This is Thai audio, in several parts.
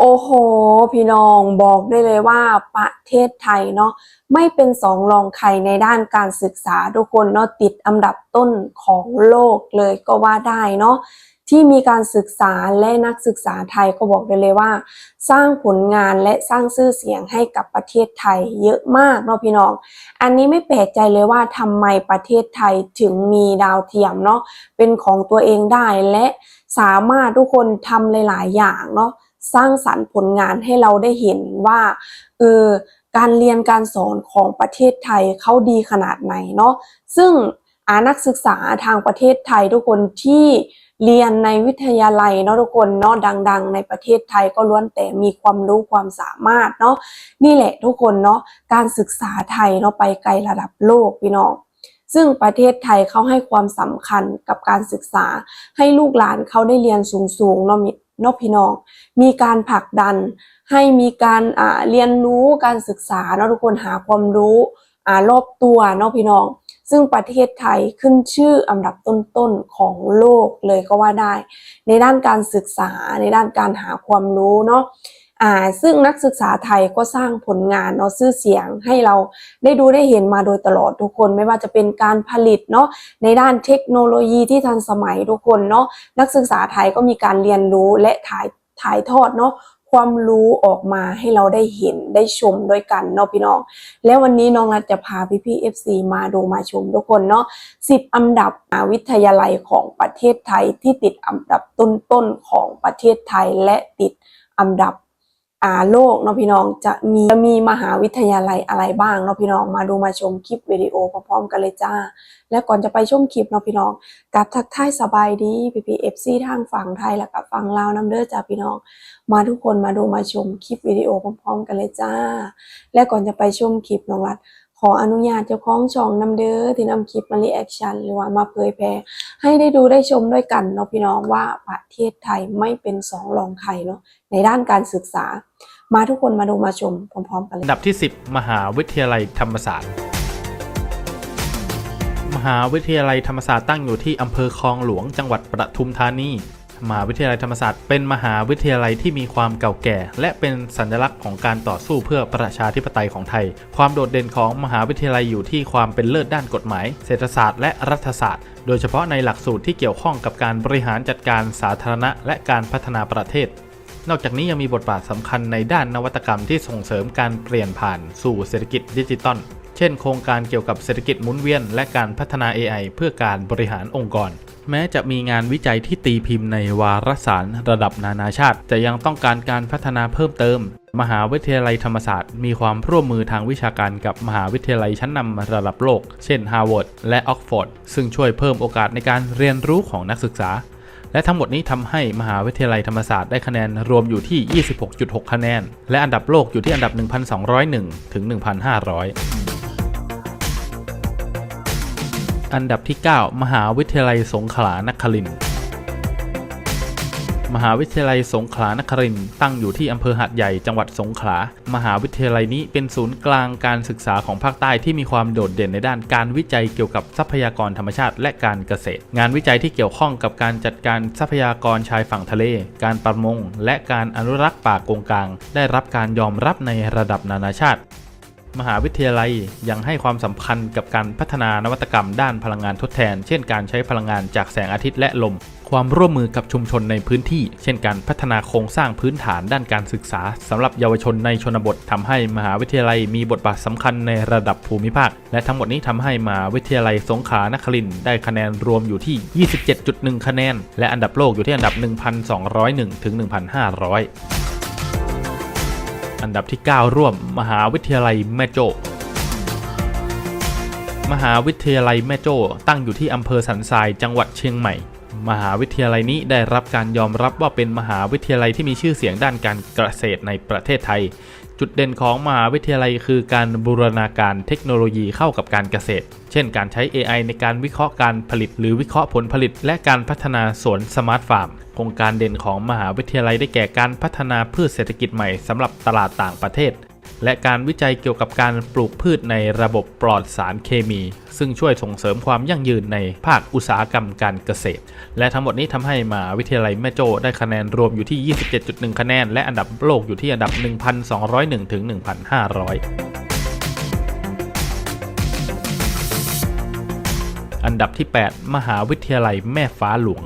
โอ้โห พี่น้องบอกได้เลยว่าประเทศไทยเนาะไม่เป็นสองรองใครในด้านการศึกษาทุกคนเนาะติดอันดับต้นของโลกเลยก็ว่าได้เนาะที่มีการศึกษาและนักศึกษาไทยก็บอกได้เลยว่า สร้างผลงานและสร้างชื่อเสียงให้กับประเทศไทยเยอะมากเนาะพี่น้อง อันนี้ไม่แปลกใจเลยว่าทำไมประเทศไทยถึงมีดาวเทียมเนาะเป็นของตัวเองได้และสามารถทุกคนทำหลาย ๆ อย่างเนาะ สร้างสรรค์ผลงานให้เราได้เห็นว่าเออการเรียนการสอนของประเทศไทยเขาดีขนาดไหนเนาะซึ่งอานักศึกษาทางประเทศไทยทุกคนที่เรียนในวิทยาลัยเนาะทุกคนเนาะดัง ๆ ในประเทศไทยก็ล้วนแต่มีความรู้ความสามารถเนาะนี่แหละทุกคนเนาะการศึกษาไทยเนาะไปไกลระดับโลกพี่น้องซึ่งประเทศไทยเขาให้ความสำคัญกับการศึกษาให้ลูกหลานเขาได้เรียนสูงๆเนาะ นาะพี่น้อง มีการผลักดัน ให้มีการเรียนรู้การศึกษาเนาะทุกคนหาความรู้อรอบตัวเนาะพี่น้อง ซึ่งประเทศไทยขึ้นชื่ออันดับต้นๆของโลกเลยก็ว่าได้ ในด้านการศึกษาในด้านการหาความรู้เนาะ อ่าซึ่งนักศึกษาไทยก็สร้างผลงานเนาะชื่อเสียงให้เราได้ดูได้เห็นมาโดยตลอดทุกคน ไม่ว่าจะเป็นการผลิตเนาะในด้านเทคโนโลยีที่ทันสมัยทุกคนเนาะนักศึกษาไทยก็มีการเรียนรู้และถ่ายถ่ายทอดเนาะความรู้ออกมาให้เราได้เห็นได้ชมด้วยกันเนาะพี่น้อง แล้ววันนี้น้องรัฐจะพาพี่พี่ๆ FC มาดูมาชมทุกคนเนาะ10 อันดับมหาวิทยาลัยของประเทศไทยที่ติดอันดับต้นๆของประเทศไทยและติดอันดับ อ่าโลกเนาะพี่น้องจะมีจะมีมหาวิทยาลัยอะไรบ้างเนาะพี่น้องมาดูมาชมคลิปวิดีโอพร้อมๆกันเลยจ้า และก่อนจะไปชมคลิปเนาะพี่น้องกับทักทายสบายดีพีพีเอฟซีทางฝั่งไทยและกับฝั่งลาวน้ำเด้อจ้าพี่น้อง มาทุกคนมาดูมาชมคลิปวิดีโอพร้อมๆกันเลยจ้า และก่อนจะไปชมคลิปน้องรัฐ ขออนุญาตเจ้าของช่องน้ำเด้อที่นำคลิปมารีแอคชั่นหรือว่ามาเผยแพร่ให้ได้ดูได้ชมด้วยกันเนาะพี่น้องว่าประเทศไทยไม่เป็นสองรองใครเนาะในด้านการศึกษา มาทุกคนมาดูมาชมพร้อมๆกันเลยอันดับที่ 10 มหาวิทยาลัยธรรมศาสตร์ มหาวิทยาลัยธรรมศาสตร์ตั้งอยู่ที่อำเภอคลองหลวงจังหวัดปทุมธานี มหาวิทยาลัยธรรมศาสตร์เป็นมหาวิทยาลัยที่มีความเก่าแก่ และเป็นสัญลักษณ์ของการต่อสู้เพื่อประชาธิปไตยของไทย ความโดดเด่นของมหาวิทยาลัยอยู่ที่ความเป็นเลิศด้านกฎหมาย เศรษฐศาสตร์และรัฐศาสตร์ โดยเฉพาะในหลักสูตรที่เกี่ยวข้องกับการบริหารจัดการสาธารณะ และการพัฒนาประเทศนอกจากนี้ยังมีบทบาทสำคัญในด้านนวัตกรรมที่ส่งเสริมการเปลี่ยนผ่านสู่เศรษฐกิจดิจิตอล เช่นโครงการเกี่ยวกับเศรษฐกิจหมุนเวียน และการพัฒนา AI เพื่อการบริหารองค์กร แม้จะมีงานวิจัยที่ตีพิมพ์ในวารสารระดับนานาชาติ แต่ยังต้องการการพัฒนาเพิ่มเติม มหาวิทยาลัยธรรมศาสตร์ มีความร่วมมือทางวิชาการกับมหาวิทยาลัยชั้นนำระดับโลก เช่น Harvard และออกฟอร์ดซึ่งช่วยเพิ่มโอกาสในการเรียนรู้ของนักศึกษาและทั้งหมดนี้ทำให้มหาวิทยาลัยธรรมศาสตร์ได้คะแนนรวมอยู่ที่ 26.6 คะแนน และอันดับโลกอยู่ที่อันดับ 1,201 ถึง 1,500 อันดับที่ 9 มหาวิทยาลัยสงขลานครินทร์มหาวิทยาลัยสงขลานครินทร์ตั้งอยู่ที่อำเภอหาดใหญ่จังหวัดสงขลา มหาวิทยาลัยนี้เป็นศูนย์กลางการศึกษาของภาคใต้ที่มีความโดดเด่นในด้านการวิจัยเกี่ยวกับทรัพยากรธรรมชาติและการเกษตร งานวิจัยที่เกี่ยวข้องกับการจัดการทรัพยากรชายฝั่งทะเล การประมง และการอนุรักษ์ป่าโกงกลาง ได้รับการยอมรับในระดับนานาชาติ มหาวิทยาลัยยังให้ความสำคัญกับการพัฒนานวัตกรรมด้านพลังงานทดแทน เช่นการใช้พลังงานจากแสงอาทิตย์และลม ความร่วมมือกับชุมชนในพื้นที่ เช่นการพัฒนาโครงสร้างพื้นฐานด้านการศึกษาสำหรับเยาวชนในชนบททำให้มหาวิทยาลัยมีบทบาทสำคัญในระดับภูมิภาค และทั้งหมดนี้ทำให้มหาวิทยาลัยสงขลานครินทร์ได้คะแนนรวมอยู่ที่ 27.1 คะแนน และอันดับโลกอยู่ที่อันดับ 1,201ถึง1,500 อันดับที่ 9 ร่วม มหาวิทยาลัยแม่โจ้ มหาวิทยาลัยแม่โจ้ ตั้งอยู่ที่อำเภอสันทรายจังหวัดเชียงใหม่ มหาวิทยาลัยนี้ได้รับการยอมรับว่าเป็นมหาวิทยาลัยที่มีชื่อเสียงด้านการเกษตรในประเทศไทย จุดเด่นของมหาวิทยาลัยคือการบูรณาการเทคโนโลยีเข้ากับการเกษตร เช่นการใช้ AI ในการวิเคราะห์การผลิต หรือวิเคราะห์ผลผลิต และการพัฒนาสวนสมาร์ทฟาร์ม โครงการเด่นของมหาวิทยาลัยได้แก่การพัฒนาพืชเศรษฐกิจใหม่สำหรับตลาดต่างประเทศ และการวิจัยเกี่ยวกับการปลูกพืชในระบบปลอดสารเคมี ซึ่งช่วยส่งเสริมความยั่งยืนในภาคอุตสาหกรรมการเกษตร และทั้งหมดนี้ทำให้มหาวิทยาลัยแม่โจ้ได้คะแนนรวมอยู่ที่ 27.1 คะแนน และอันดับโลกอยู่ที่อันดับ 1,201 ถึง 1,500อันดับที่ 8 มหาวิทยาลัยแม่ฟ้าหลวง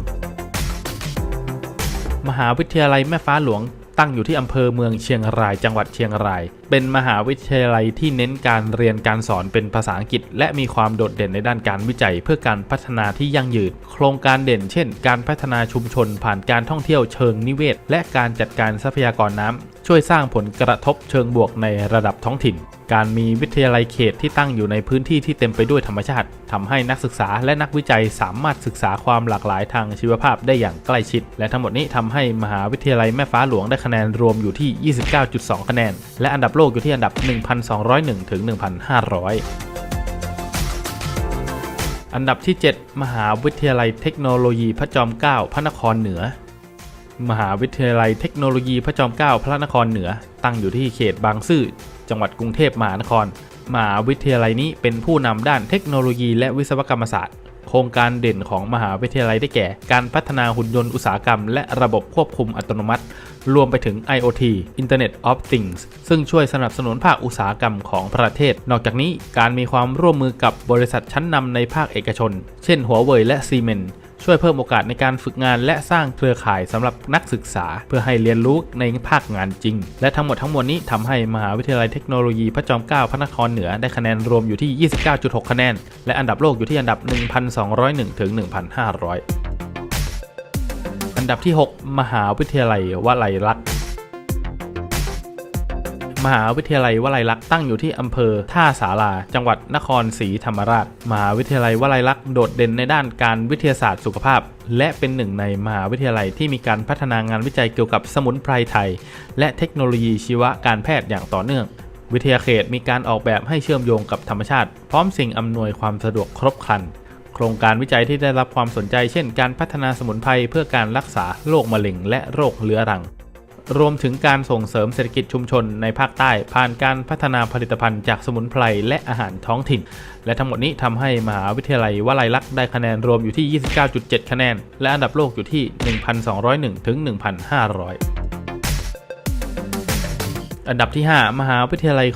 มหาวิทยาลัยแม่ฟ้าหลวง ตั้งอยู่ที่อำเภอเมืองเชียงราย จังหวัดเชียงราย เป็นมหาวิทยาลัยที่เน้นการเรียนการสอนเป็นภาษาอังกฤษ และมีความโดดเด่นในด้านการวิจัย เพื่อการพัฒนาที่ยั่งยืน โครงการเด่น เช่น การพัฒนาชุมชนผ่านการท่องเที่ยวเชิงนิเวศ และการจัดการทรัพยากรน้ำ ช่วยสร้างผลกระทบเชิงบวกในระดับท้องถิ่น การมีวิทยาลัยเขตที่ตั้งอยู่ในพื้นที่ที่เต็มไปด้วยธรรมชาติทำให้นักศึกษาและนักวิจัยสามารถศึกษาความหลากหลายทางชีวภาพได้อย่างใกล้ชิด และทั้งหมดนี้ทำให้มหาวิทยาลัยแม่ฟ้าหลวงได้คะแนนรวมอยู่ที่ 29.2 คะแนน และอันดับโลกอยู่ที่อันดับ 1,201 ถึง 1,500อันดับที่ 7 มหาวิทยาลัยเทคโนโลยีพระจอมเกล้าพระนครเหนือ มหาวิทยาลัยเทคโนโลยีพระจอมเกล้าพระนครเหนือ ตั้งอยู่ที่เขตบางซื่อ จังหวัดกรุงเทพมหานคร มหาวิทยาลัยนี้เป็นผู้นำด้านเทคโนโลยีและวิศวกรรมศาสตร์ โครงการเด่นของมหาวิทยาลัยได้แก่ การพัฒนาหุ่นยนต์อุตสาหกรรม และระบบควบคุมอัตโนมัติ รวมไปถึง IoT Internet of Things ซึ่งช่วยสนับสนุนภาคอุตสาหกรรมของประเทศ นอกจากนี้การมีความร่วมมือกับบริษัทชั้นนำในภาคเอกชน เช่นหัวเว่ยและซีเมน ช่วยเพิ่มโอกาสในการฝึกงาน และสร้างเครือข่ายสำหรับนักศึกษา เพื่อให้เรียนรู้ในภาคงานจริง และทั้งหมดทั้งมวลนี้ทำให้มหาวิทยาลัยเทคโนโลยีพระจอมเกล้าพระนครเหนือได้คะแนนรวมอยู่ที่ 29.6 คะแนน และอันดับโลกอยู่ที่อันดับ 1,201ถึง1,500 อันดับที่ 6 มหาวิทยาลัยวลัยลักษณ์ มหาวิทยาลัยวลัยลักษณ์ตั้งอยู่ที่อำเภอท่าสาราจังหวัดนครศรีธรรมราช มหาวิทยาลัยวลัยลักษณ์โดดเด่นในด้านการวิทยาศาสตร์สุขภาพ และเป็นหนึ่งในมหาวิทยาลัยที่มีการพัฒนางานวิจัยเกี่ยวกับสมุนไพรไทย และเทคโนโลยีชีวการแพทย์อย่างต่อเนื่องวิทยาเขตมีการออกแบบให้เชื่อมโยงกับธรรมชาติ พร้อมสิ่งอำนวยความสะดวกครบครัน โครงการวิจัยที่ได้รับความสนใจ เช่น การพัฒนาสมุนไพรเพื่อการรักษาโรคมะเร็งและโรคเรื้อรัง รวมถึงการส่งเสริมเศรษฐกิจชุมชนในภาคใต้ ผ่านการพัฒนาผลิตภัณฑ์จากสมุนไพรและอาหารท้องถิ่น และทั้งหมดนี้ทำให้มหาวิทยาลัยวลัยลักษณ์ได้คะแนนรวมอยู่ที่ 29.7 คะแนน และอันดับโลกอยู่ที่ 1,201 ถึง 1,500 อันดับที่ 5 มหาวิทยาลัย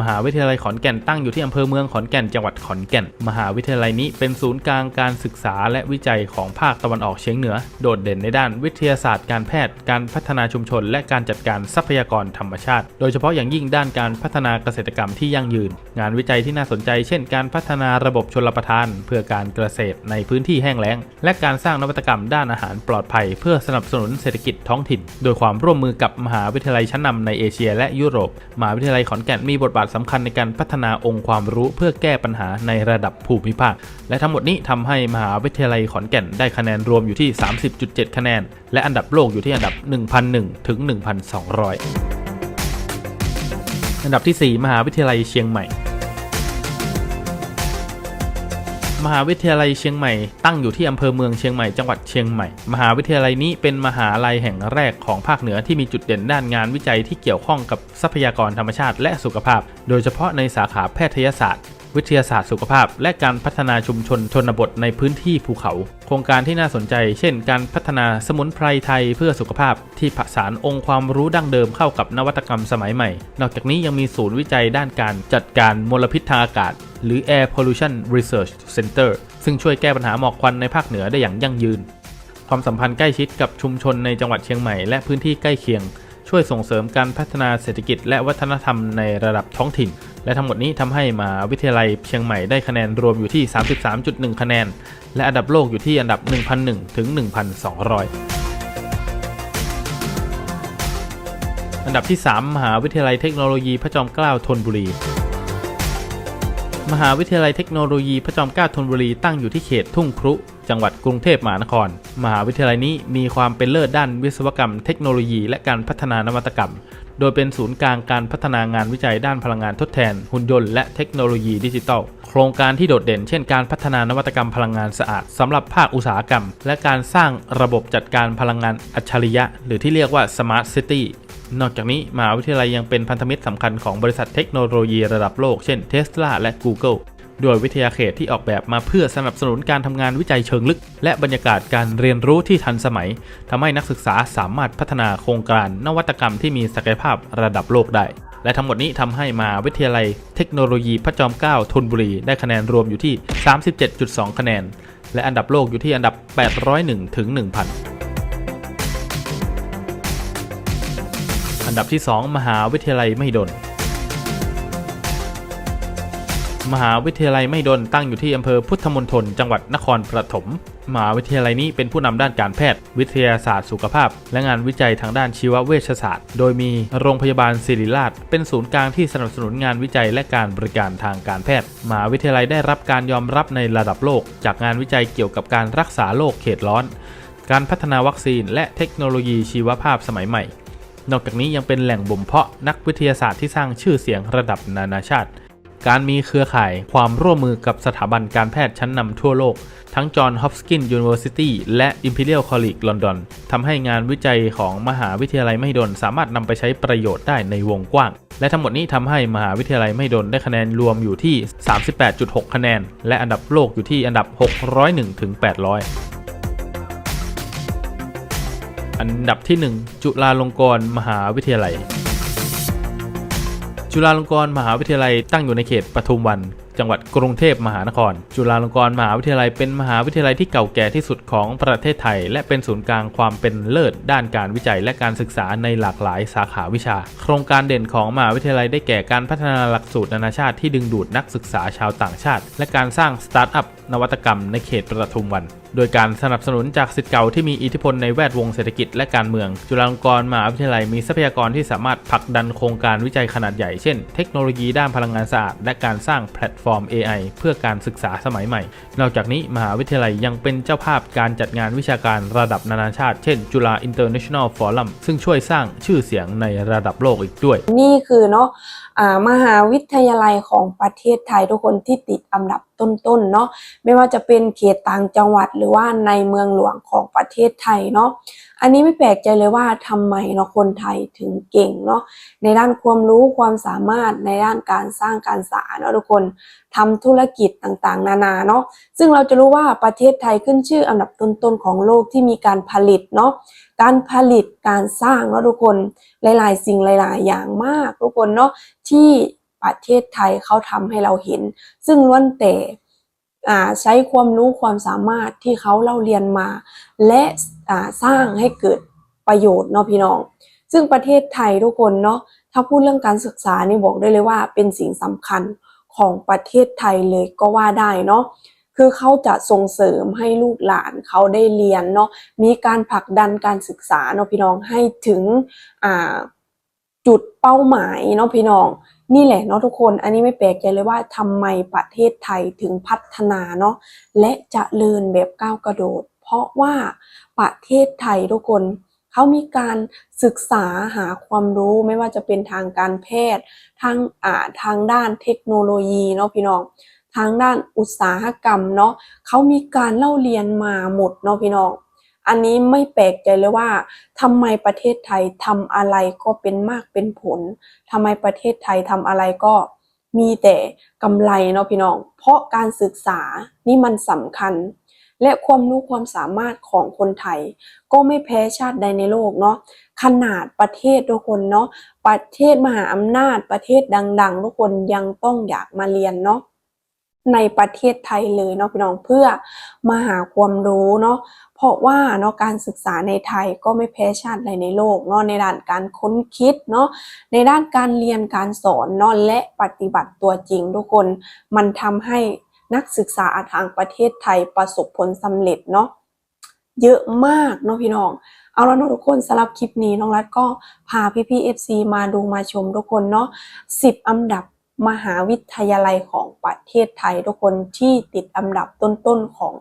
มหาวิทยาลัยขอนแก่นตั้งอยู่ที่อำเภอเมืองขอนแก่นจังหวัดขอนแก่น มหาวิทยาลัยนี้เป็นศูนย์กลางการศึกษาและวิจัยของภาคตะวันออกเฉียงเหนือ โดดเด่นในด้านวิทยาศาสตร์การแพทย์ การพัฒนาชุมชน และการจัดการทรัพยากรธรรมชาติ โดยเฉพาะอย่างยิ่งด้านการพัฒนาเกษตรกรรมที่ยั่งยืน งานวิจัยที่น่าสนใจ เช่น การพัฒนาระบบชลประทาน เพื่อการเกษตรในพื้นที่แห้งแล้ง และการสร้างนวัตกรรมด้านอาหารปลอดภัย เพื่อสนับสนุนเศรษฐกิจท้องถิ่น โดยความร่วมมือกับมหาวิทยาลัยชั้นนำในเอเชีย และยุโรป มหาวิทยาลัยขอนแก่นมีบทบาทสำคัญในการพัฒนาองค์ความรู้เพื่อแก้ปัญหาในระดับภูมิภาค และทั้งหมดนี้ทำให้มหาวิทยาลัยขอนแก่นได้คะแนนรวมอยู่ที่ 30.7 คะแนน และอันดับโลกอยู่ที่อันดับ 1,001 ถึง 1,200 อันดับที่ 4 มหาวิทยาลัยเชียงใหม่ มหาวิทยาลัยเชียงใหม่ตั้งอยู่ที่อำเภอเมืองเชียงใหม่จังหวัดเชียงใหม่ มหาวิทยาลัยนี้เป็นมหาลัยแห่งแรกของภาคเหนือที่มีจุดเด่นด้านงานวิจัยที่เกี่ยวข้องกับทรัพยากรธรรมชาติและสุขภาพ โดยเฉพาะในสาขาแพทยศาสตร์ วิทยาศาสตร์สุขภาพ และการพัฒนาชุมชนชนบทในพื้นที่ภูเขา โครงการที่น่าสนใจ เช่น การพัฒนาสมุนไพรไทยเพื่อสุขภาพ ที่ผสานองค์ความรู้ดั้งเดิมเข้ากับนวัตกรรมสมัยใหม่ นอกจากนี้ยังมีศูนย์วิจัยด้านการจัดการมลพิษทางอากาศ หรือ Air Pollution Research Center ซึ่งช่วยแก้ปัญหาหมอกควันในภาคเหนือได้อย่างยั่งยืน ความสัมพันธ์ใกล้ชิดกับชุมชนในจังหวัดเชียงใหม่และพื้นที่ใกล้เคียง ช่วยส่งเสริมการพัฒนาเศรษฐกิจและวัฒนธรรมในระดับท้องถิ่น และทั้งหมดนี้ทำให้มหาวิทยาลัยเชียงใหม่ได้คะแนนรวมอยู่ที่ 33.1 คะแนน และอันดับโลกอยู่ที่อันดับ 1,001 ถึง 1,200อันดับที่ 3 มหาวิทยาลัยเทคโนโลยีพระจอมเกล้าธนบุรี มหาวิทยาลัยเทคโนโลยีพระจอมเกล้าธนบุรีตั้งอยู่ที่เขตทุ่งครุ จังหวัดกรุงเทพมหานคร มหาวิทยาลัยนี้มีความเป็นเลิศด้านวิศวกรรม เทคโนโลยี และการพัฒนานวัตกรรม โดยเป็นศูนย์กลางการพัฒนางานวิจัยด้านพลังงานทดแทน หุ่นยนต์และเทคโนโลยีดิจิทัลโครงการที่โดดเด่น เช่นการพัฒนานวัตกรรมพลังงานสะอาดสำหรับภาคอุตสาหกรรม และการสร้างระบบจัดการพลังงานอัจฉริยะ หรือที่เรียกว่า Smart City นอกจากนี้มหาวิทยาลัยยังเป็นพันธมิตรสำคัญของบริษัทเทคโนโลยีระดับโลก เช่น Tesla และ Google ด้วยวิทยาเขตที่ออกแบบมาเพื่อสนับสนุนการทำงานวิจัยเชิงลึก และบรรยากาศการเรียนรู้ที่ทันสมัยทำให้นักศึกษาสามารถพัฒนาโครงการนวัตกรรมที่มีศักยภาพระดับโลกได้ และทั้งหมดนี้ทำให้มหาวิทยาลัยเทคโนโลยีพระจอมเกล้าธนบุรีได้คะแนนรวมอยู่ที่ 37.2 คะแนน และอันดับโลกอยู่ที่อันดับ 801ถึง1,000อันดับที่ 2 มหาวิทยาลัยมหิดล มหาวิทยาลัยไมหิดลตั้งอยู่ที่อำเภอพุทธมณฑลจังหวัดนครปฐมมหาวิทยาลัยนี้เป็นผู้นำด้านการแพทย์ วิทยาศาสตร์สุขภาพ และงานวิจัยทางด้านชีวเวชศาสตร์ โดยมีโรงพยาบาลศิริราช เป็นศูนย์กลางที่สนับสนุนงานวิจัยและการบริการทางการแพทย์มหาวิทยาลัยได้รับการยอมรับในระดับโลก จากงานวิจัยเกี่ยวกับการรักษาโรคเขตร้อน การพัฒนาวัคซีน และเทคโนโลยีชีวภาพสมัยใหม่ นอกจากนี้ยังเป็นแหล่งบ่มเพาะนักวิทยาศาสตร์ที่สร้างชื่อเสียงระดับนานาชาติ การมีเครือข่ายความร่วมมือกับสถาบันการแพทย์ชั้นนำทั่วโลก ทั้ง John Hopkins University และ Imperial College London ทำให้งานวิจัยของมหาวิทยาลัยมหิดลสามารถนำไปใช้ประโยชน์ได้ในวงกว้าง และทั้งหมดนี้ทำให้มหาวิทยาลัยมหิดลได้คะแนนรวมอยู่ที่ 38.6 คะแนน และอันดับโลกอยู่ที่อันดับ 601ถึง800อันดับที่ 1 จุฬาลงกรณ์มหาวิทยาลัย จุฬาลงกรณ์มหาวิทยาลัยตั้งอยู่ในเขตปทุมวัน จังหวัดกรุงเทพมหานคร จุฬาลงกรณ์มหาวิทยาลัยเป็นมหาวิทยาลัยที่เก่าแก่ที่สุดของประเทศไทย และเป็นศูนย์กลางความเป็นเลิศด้านการวิจัยและการศึกษาในหลากหลายสาขาวิชา โครงการเด่นของมหาวิทยาลัยได้แก่การพัฒนาหลักสูตรนานาชาติที่ดึงดูดนักศึกษาชาวต่างชาติ และการสร้างสตาร์ทอัพนวัตกรรมในเขตปทุมวัน โดยการสนับสนุนจากสิทธิ์เก่าที่มีอิทธิพลในแวดวงเศรษฐกิจและการเมือง จุฬาลงกรณ์มหาวิทยาลัยมีทรัพยากรที่สามารถผลักดันโครงการวิจัยขนาดใหญ่ เช่น เทคโนโลยีด้านพลังงานสะอาด และการสร้างแพลตฟอร์ม AI เพื่อการศึกษาสมัยใหม่ นอกจากนี้มหาวิทยาลัยยังเป็นเจ้าภาพการจัดงานวิชาการระดับนานาชาติ เช่น จุฬา International Forum ซึ่งช่วยสร้างชื่อเสียงในระดับโลกอีกด้วย นี่คือเนาะมหาวิทยาลัยของประเทศไทยทุกคนที่ติดอันดับ ต้นๆเนาะไม่ว่าจะเป็นเขตต่างจังหวัดหรือว่าในเมืองหลวงของประเทศไทยเนาะอันนี้ไม่แปลกใจเลยว่าทำไมเนาะคนไทยถึงเก่งเนาะในด้านความรู้ความสามารถในด้านการสร้างการสาเนาะทุกคนทำธุรกิจต่างๆ นานาเนาะซึ่งเราจะรู้ว่าประเทศไทยขึ้นชื่ออันดับต้นๆของโลกที่มีการผลิตเนาะการผลิตการสร้างเนาะทุกคนหลาย ๆ สิ่งหลาย ๆ อย่างมากทุกคนเนาะที่ ประเทศไทยเขาทำให้เราเห็น ซึ่งล้วนแต่ใช้ความรู้ความสามารถที่เขาเล่าเรียนมา และสร้างให้เกิดประโยชน์เนาะพี่น้อง ซึ่งประเทศไทยทุกคนเนาะถ้าพูดเรื่องการศึกษานี่บอกได้เลยว่าเป็นสิ่งสำคัญของประเทศไทยเลยก็ว่าได้เนาะคือเขาจะส่งเสริมให้ลูกหลานเขาได้เรียนเนาะมีการผลักดันการศึกษาเนาะพี่น้องให้ถึงจุดเป้าหมายเนาะพี่น้อง นี่แหละเนาะทุกคน อันนี้ไม่แปลกใจเลยว่าทำไมประเทศไทยถึงพัฒนาเนาะและจะเจริญแบบก้าวกระโดด เพราะว่าประเทศไทยทุกคนเขามีการศึกษาหาความรู้ไม่ว่าจะเป็นทางการแพทย์ทางอ่าทางด้านเทคโนโลยีเนาะพี่น้องทางด้านอุตสาหกรรมเนาะเขามีการเล่าเรียนมาหมดเนาะพี่น้อง อันนี้ไม่แปลกใจเลยว่าทำไมประเทศไทยทำอะไรก็เป็นมากเป็นผลทำไมประเทศไทยทำอะไรก็มีแต่กำไรเนาะพี่น้อง เพราะการศึกษานี่มันสำคัญ และความรู้ความสามารถของคนไทย ก็ไม่แพ้ชาติใดในโลกเนาะขนาดประเทศทุกคนเนาะประเทศมหาอำนาจประเทศดัง ๆ ทุกคนยังต้องอยากมาเรียนเนาะ ในประเทศไทยเลยเนาะพี่น้องเพื่อมาหาความรู้เนาะเพราะว่าเนาะการศึกษาในไทยก็ไม่แพ้ชาติใดในโลกเนาะในด้านการค้นคิดเนาะในด้านการเรียนการสอนเนาะและปฏิบัติตัวจริงทุกคนมันทำให้นักศึกษาทางประเทศไทยประสบผลสำเร็จเนาะเยอะมากเนาะพี่น้อง เอาล้วเนาะทุกคนสำหรับคลิปนี้น้องรัฐก็พาพี่พี่เอฟซีมาดูมาชมทุกคนเนาะสิบอันดับ มหาวิทยาลัยของประเทศไทยทุกคนที่ติดอันดับต้นๆของ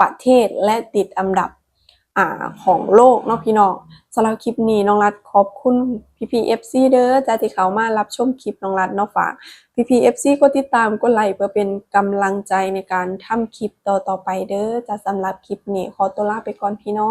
ประเทศและติดอันดับอ่าของโลกเนาะพี่น้องสำหรับคลิปนี้น้องรัฐขอบคุณพี่พีเอฟซีเด้อจ้าที่เขามารับชมคลิปน้องรัฐเนาะฝากพี่พีเอฟซีก็ติดตามกดไลค์เพื่อเป็นกำลังใจในการทำคลิปต่อๆไปเด้อจ้าสำหรับคลิปนี้ขอตัวลาไปก่อนพี่น้อง